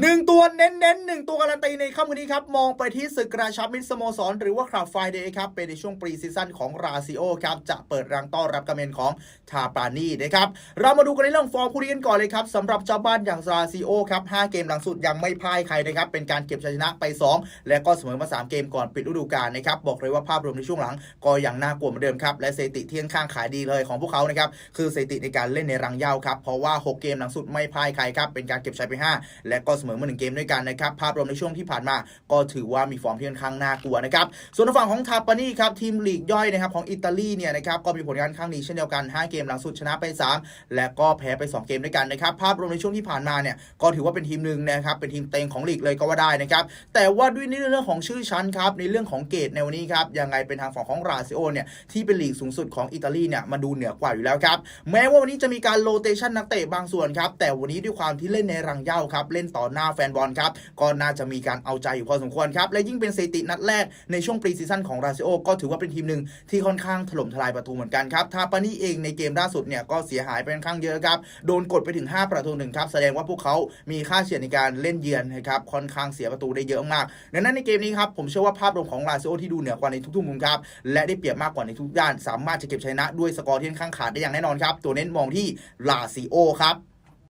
หนึ่งตัวเน้นๆหนึ่งตัวการันตีในค่ำคืนนี้ครับ มองไปที่ศึกกระชับมิตรสโมสร หรือว่าคลับไฟเดย์ครับ เป็นในช่วงปรีซีซั่นของราซิโอครับ จะเปิดรังต้อนรับการเมนของทาปานีนะครับ เรามาดูกันในเรื่องฟอร์มคู่นี้กันก่อนเลยครับสำหรับเจ้าบ้านอย่างราซิโอครับ5เกมหลังสุดยังไม่พ่ายใครนะครับ เป็นการเก็บชัยชนะไป 2 และก็เสมอมา 3 เกมก่อนปิดฤดูกาลนะครับบอกเลยว่าภาพรวมในช่วงหลังก็ยังน่ากลัวเหมือนเดิมครับและสถิติที่ค่อนข้างขายดีเลยของพวกเขานะครับคือสถิติในการเล่นในรังเหย้าครับเพราะว่า 6 เกมหลังสุดไม่พ่ายใครครับเป็นการเก็บชัยไป 5 และก็เสมอมาหนึ่งเกมด้วยกันนะครับ ภาพรวมในช่วงที่ผ่านมาก็ถือว่ามีฟอร์มที่ค่อนข้างน่ากลัวนะครับส่วนทางฝั่งของทาปานี่ครับทีมลีกย่อยนะครับของอิตาลีเนี่ยนะครับก็มีผลงานข้างดีเช่นเดียวกัน 5 เกมหลังสุดชนะไป 3 และก็แพ้ไป 2 เกมด้วยกันนะครับภาพรวมในช่วงที่ผ่านมาเนี่ยก็ถือว่าเป็นทีมหนึ่งนะครับเป็นทีมเต็งของลีกเลยก็ว่าได้นะครับแต่ว่าด้วยในเรื่องของชื่อชั้นครับในเรื่องของเกรดในวันนี้ครับยังไงเป็นทางฝั่งของราซิโอเนี่ยที่เป็นลีกสูงสุดของอิตาลีเนี่ยมาดูเหนือกว่าอยู่แล้วครับแม้ว่าวันนี้จะมีการโรเตชันนักเตะบางส่วนครับแต่วันนี้ด้วยความที่เล่นในรังเหย้าครับเล่นต่อหน้าแฟนบอลครับก็น่าจะมีการเอาใจอยู่พอสมควรครับและยิ่งเป็นสถิตินัดแรกในช่วงปรีซีซั่นของราซิโอก็ถือว่าเป็นทีมหนึ่งที่ค่อนข้างถล่มทลายประตูเหมือนกันครับทาปานี่เองในเกมล่าสุดเนี่ยก็เสียหายไปค่อนข้างเยอะครับโดนกดไปถึง 5 ประตูหนึ่งครับแสดงว่าพวกเขามีค่าเฉลี่ยในการเล่นเยือนนะครับค่อนข้างเสียประตูได้เยอะมากดังนั้นในเกมนี้ครับผมเชื่อว่าภาพรวมของราซิโอที่ดูเหนือกว่าในทุกๆมุมครับและได้เปรียบมากกว่าในทุกด้าน สามารถจะเก็บชัยชนะด้วยสกอร์ที่ค่อนข้างขาดได้อย่างแน่นอนครับตัวเน้นมองที่ลาซิโอครับ